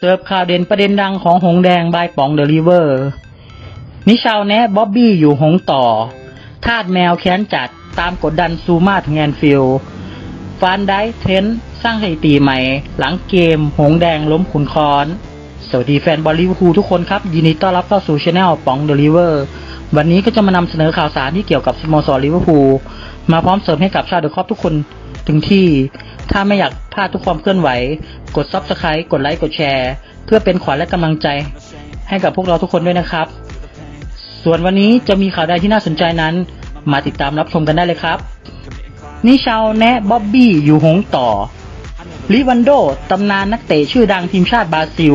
เสิร์ฟข่าวเด่นประเด็นดังของหงแดงบายป๋องเดลิเวอร์ นิชาวแนะบ๊อบบี้อยู่หงต่อ ทาดแมวแค้นจัดตามกดดันซูมาถึงแอนฟิลฟานไดเทนสร้างสถิติใหม่ หลังเกมหงแดงล้มขุนคอน สวัสดีแฟนบอลลิเวอร์พูลทุกคนครับ ยินดีต้อนรับเข้าสู่ช anel ป๋องเดลิเวอร์วันนี้ก็จะมานำเสนอข่าวสารที่เกี่ยวกับสโมสรลิเวอร์พูลมาพร้อมเสริมให้กับชาวเดอะคอปทุกคน ถึงที่ ถ้าไม่อยากพลาดทุกความเคลื่อนไหว กด Subscribe กดไลค์กดแชร์ เพื่อเป็นขวัญและกำลังใจ ให้กับพวกเราทุกคนด้วยนะครับ ส่วนวันนี้จะมีข่าวใดที่น่าสนใจนั้น มาติดตามรับชมกันได้เลยครับ นิชาวแนะบ๊อบบี้อยู่หงต่อลิวันโดตำนานนักเตะชื่อดังทีมชาติบราซิล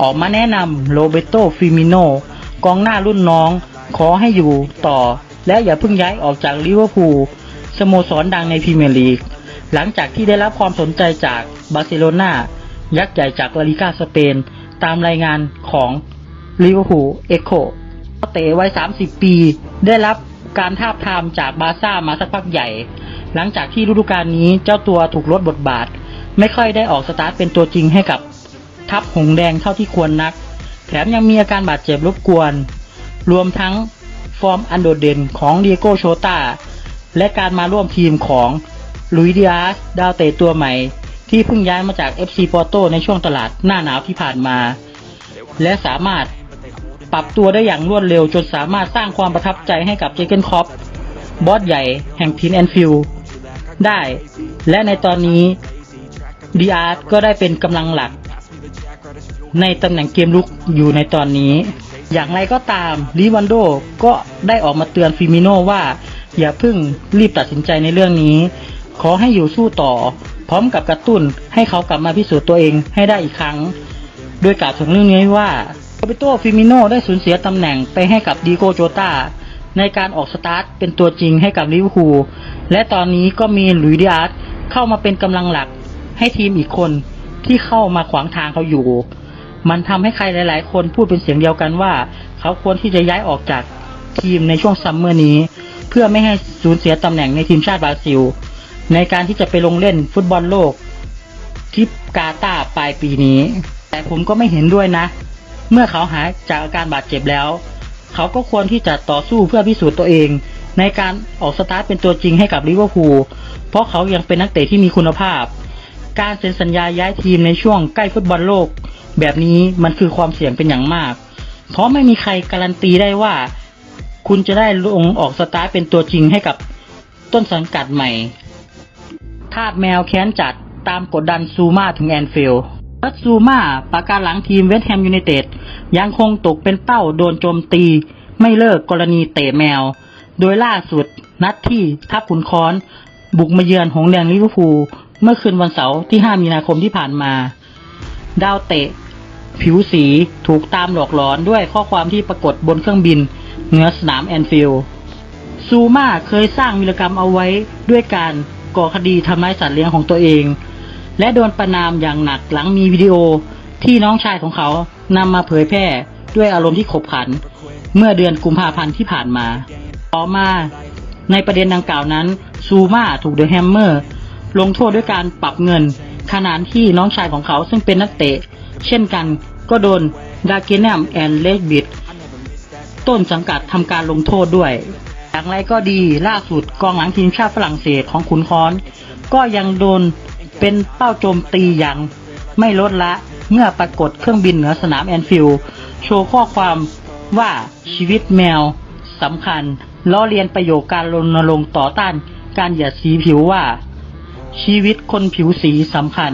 ออกมาแนะนำโรเบโตฟิมิโนกองหน้ารุ่นน้อง ขอให้อยู่ต่อ และอย่าเพิ่งย้ายออกจากลิเวอร์พูลสโมสรดังในพรีเมียร์ลีก หลังจากที่ได้รับความสนใจจากบาร์เซโลนายักษ์ใหญ่จากลาลิกาสเปน ตามรายงานของลิเวอร์พูลเอ็กโคเตะวัย 30 ปี ได้รับการทาบทามจากบาซ่ามาสักพักใหญ่ หลังจากที่ฤดูกาลนี้เจ้าตัวถูกลดบทบาท ไม่ค่อยได้ออกสตาร์ทเป็นตัวจริงให้กับทัพหงแดงเท่าที่ควรนัก แถมยังมีอาการบาดเจ็บรบกวน รวมทั้งฟอร์มอันโดดเด่นของเดียโกโชตาและการมาร่วมทีมของ ลุยดิอาสดาวเตะตัวใหม่ ที่เพิ่งย้ายมาจาก FC ปอร์โตในช่วงตลาดหน้าหนาวที่ผ่านมา และสามารถปรับตัวได้อย่างรวดเร็วจนสามารถสร้างความประทับใจให้กับเจเกนคอปบอสใหญ่แห่งทีมแอนฟิลได้ และในตอนนี้ดีอาร์ก็ได้เป็นกำลังหลัก ในตำแหน่งเกมลุกอยู่ในตอนนี้ อย่างไรก็ตามลิวันโดก็ได้ออกมาเตือนฟิมิโนว่า อย่าเพิ่งรีบตัดสินใจในเรื่องนี้ ขอให้อยู่สู้ต่อ พร้อมกับกระตุ้นให้เขากลับมาพิสูจน์ตัวเองให้ได้อีกครั้ง โดยกล่าวถึงเรื่องนี้ว่าโรเบโตฟิมิโนได้สูญเสียตำแหน่งไปให้กับดีโกโจตาในการออกสตาร์ทเป็นตัวจริงให้กับลิเวอร์พูลและตอนนี้ก็มีลุยดิอาร์ตเข้ามาเป็นกำลังหลักให้ทีมอีกคนที่เข้ามาขวางทางเขาอยู่ มันทำให้ใครหลาย ๆ คนพูดเป็นเสียงเดียวกันว่า เขาควรที่จะย้ายออกจากทีมในช่วงซัมเมอร์นี้ เพื่อไม่ให้สูญเสียตำแหน่งในทีมชาติบราซิล ในการที่จะไปลงเล่นฟุตบอลโลกที่กาตาปลายปีนี้ แต่ผมก็ไม่เห็นด้วยนะ เมื่อเขาหายจากอาการบาดเจ็บแล้ว เขาก็ควรที่จะต่อสู้เพื่อพิสูจน์ตัวเอง ในการออกสตาร์ทเป็นตัวจริงให้กับลิเวอร์พูลเพราะเขายังเป็นนักเตะที่มีคุณภาพ การเซ็นสัญญาย้ายทีมในช่วงใกล้ฟุตบอลโลก แบบนี้มันคือความเสี่ยงเป็นอย่างมาก เพราะไม่มีใครการันตีได้ว่า คุณจะได้ลงออกสตาร์ทเป็นตัวจริงให้กับต้นสังกัดใหม่ ทาสแมวแค้นจัดตามกดดันซูมาถึงแอนฟิลด์รัสซูมาประการหลังทีมเวสต์แฮมยูไนเต็ดยังคงตกเป็นเป้าโดนโจมตี ไม่เลิกกรณีเตะแมว โดยล่าสุดนัดที่ทัพขุนค้อน บุกมาเยือนหงแดงลิเวอร์พูลเมื่อคืนวันเสาร์ที่ 5 มีนาคมที่ผ่านมา ดาวเตะ ผิวสีถูกตามหลอกหลอนด้วยข้อความที่ปรากฏบนเครื่องบินเหนือสนามแอนฟิลด์ซูมาเคยสร้างวีรกรรมเอาไว้ด้วยการ ก่อคดีทำร้ายสัตว์เลี้ยงของตัวเอง และโดนประนามอย่างหนักหลังมีวิดีโอที่น้องชายของเขานำมาเผยแพร่ด้วยอารมณ์ที่ขบขัน เมื่อเดือนกุมภาพันธ์ที่ผ่านมา ต่อมา ในประเด็นดังกล่าวนั้น ซูมาถูกเดอะแฮมเมอร์ ลงโทษด้วยการปรับเงิน ขณะที่น้องชายของเขาซึ่งเป็นนักเตะ เช่นกันก็โดนดาเกนมแอนเลกบิดต้นสังกัดทำการลงโทษด้วย อย่างไรก็ดีล่าสุดกองหลังทีมชาติฝรั่งเศสของขุนค้อน ก็ยังโดนเป็นเป้าโจมตีอย่างไม่ลดละเมื่อปรากฏเครื่องบินเหนือสนามแอนฟิลด์โชว์ข้อความว่าชีวิตแมวสำคัญล้อเลียนประโยคการรณรงค์ต่อต้านการเหยียดสีผิวว่า ชีวิตคนผิวสีสำคัญ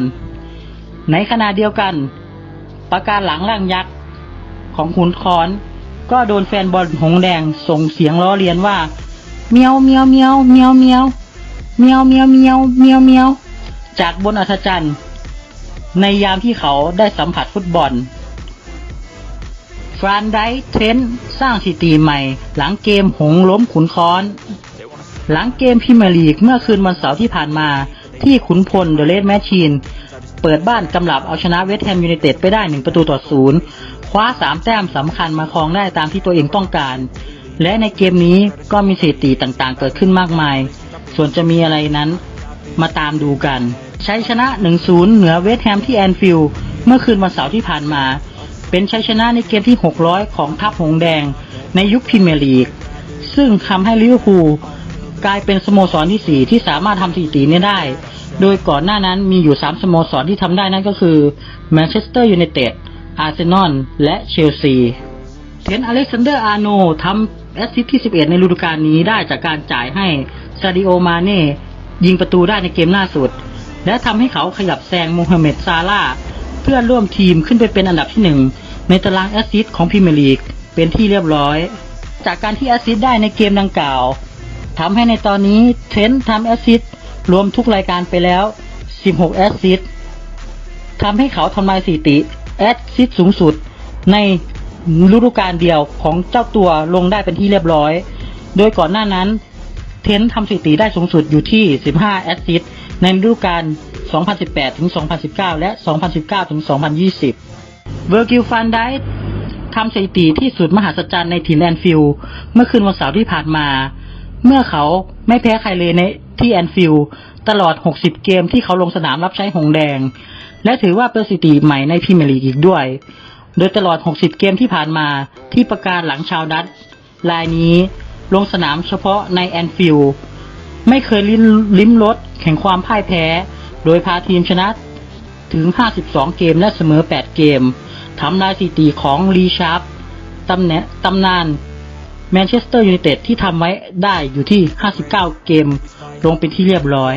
ในขณะเดียวกัน ประการหลังร่างยักษ์ของขุนค้อน ก็โดนแฟนบอลหงแดงส่งเสียงล้อเลียนว่าเมียวเมียวเมียวเมียวเมียวเมียวเมียวเมียวเมียวเมียวจากบนอัศจรรย์ ในยามที่เขาได้สัมผัสฟุตบอล ฟรานไดเทรนสร้างสถิติใหม่ หลังเกมหงล้มขุนค้อน หลังเกมพรีเมียร์ลีกเมื่อคืนวันเสาร์ที่ผ่านมา ที่ขุนพลเดอะเลดแมชชีน เปิดบ้านกำลับเอาชนะเวสต์แฮมยูไนเต็ดไปได้หนึ่งประตูต่อศูนย์ ว้าสามแต้มสำคัญมาครองได้ตามที่ตัวเองต้องการ และในเกมนี้ก็มีสถิติต่างๆ เกิดขึ้นมากมาย ส่วนจะมีอะไรนั้นมาตามดูกัน ใช้ชนะ 1-0 เหนือเวสต์แฮมที่แอนฟิลด์เมื่อคืนวันเสาร์ที่ผ่านมา เป็นชัยชนะในเกมที่ 600 ของทัพหงส์แดงในยุคพรีเมียร์ลีก ซึ่งทำให้ลิเวอร์พูลกลายเป็นสโมสรที่ 4 ที่สามารถทำสถิตินี้ได้ โดยก่อนหน้านั้นมีอยู่ 3 สโมสรที่ทำได้นั่นก็คือแมนเชสเตอร์ยูไนเต็ด อาร์เซนอลและเชลซีเทนอเล็กซานเดอร์อาร์โนทำแอสซิสต์ที่ 11 ในฤดูกาลนี้ได้จากการจ่ายให้ซาดิโอมาเน่ยิงประตูได้ในเกมล่าสุด และทำให้เขาขยับแซงโมฮัมเหม็ดซาลาเพื่อนร่วมทีมขึ้นไปเป็นอันดับที่หนึ่งในตารางแอสซิสต์ของพรีเมียร์ลีกเป็นที่เรียบร้อย จากการที่แอสซิสต์ได้ในเกมดังกล่าวทำให้ในตอนนี้เทนทำแอสซิสต์รวมทุกรายการไปแล้ว 16 แอสซิสต์ทำให้เขาทำลายสถิติ แอดซิสสูงสุดในฤดูกาลเดียวของเจ้าตัวลงได้เป็นที่เรียบร้อย โดยก่อนหน้านั้นเทนทำสถิติได้สูงสุดอยู่ที่ 15 แอดซิสในฤดูกาล 2018 ถึง 2019 และ 2019 ถึง 2020 เวอร์กิลฟันไดทำสถิติที่สุดมหัศจรรย์ในทีมแอนฟิลด์เมื่อคืนวันเสาร์ที่ผ่านมา เมื่อเขาไม่แพ้ใครเลยในที่แอนฟิลด์ตลอด 60 เกมที่เขาลงสนามรับใช้หงแดง และถือว่าเป็นสถิติใหม่ในพรีเมียร์ลีกอีกด้วย โดยตลอด 60 เกมที่ผ่านมาที่ประกาศหลังชาวดัตช์รายนี้ลงสนามเฉพาะในแอนฟิลด์ไม่เคยลิ้มลิ้มรสแห่งความพ่ายแพ้ โดยพาทีมชนะถึง 52 เกมและเสมอ 8 เกมทำลายสถิติของรีชาร์ปตำแหน่งตำนานแมนเชสเตอร์ยูไนเต็ดที่ทำไว้ได้อยู่ที่ 59 เกม ลงเป็นที่เรียบร้อย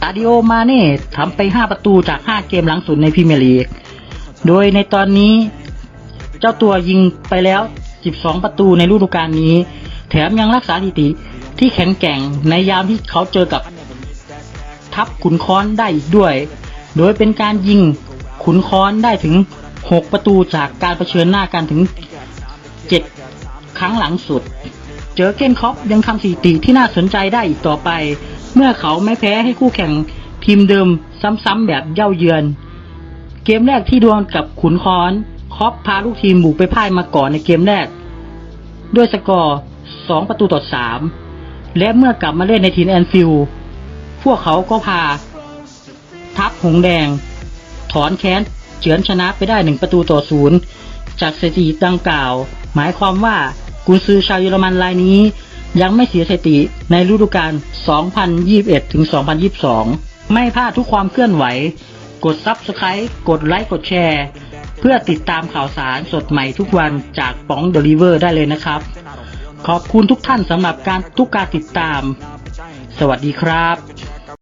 ซาดิโอมาเน่ทำไป 5 ประตูจาก 5 เกมหลังสุดในพรีเมียร์ลีก โดยในตอนนี้เจ้าตัวยิงไปแล้ว 12 ประตูในฤดูกาลนี้ แถมยังรักษาสถิติที่แข็งแกร่งในยามที่เขาเจอกับทัพขุนค้อนได้อีกด้วย โดยเป็นการยิงขุนค้อนได้ถึง 6 ประตูจากการเผชิญหน้ากันถึง 7 ครั้งหลังสุด เจอเกนคอปยังทำสถิติที่น่าสนใจได้อีกต่อไป เมื่อเขาไม่แพ้ให้คู่แข่งทีมเดิมซ้ำๆแบบเย่าเยือน เกมแรกที่ดวลกับขุนค้อนคอปพาลูกทีมบุกไปพ่ายมาก่อนในเกมแรก ด้วยสกอร์ 2 ประตูต่อ 3 และเมื่อกลับมาเล่นในทีมแอนฟิลพวกเขาก็พา ทัพหงแดง ถอนแค้นเฉือนชนะไปได้หนึ่งประตูต่อศูนย์จากสถิติดังกล่าว หมายความว่ากุนซือชาวเยอรมันรายนี้ ยังไม่เสียสติในฤดูกาล 2021 ถึง 2022 ไม่พลาดทุกความเคลื่อนไหว กด Subscribe กดไลค์ กดแชร์ เพื่อติดตามข่าวสารสดใหม่ทุกวันจากป๋องเดลิเวอร์ได้เลยนะครับ ขอบคุณทุกท่านสำหรับการทุกการติดตาม สวัสดีครับ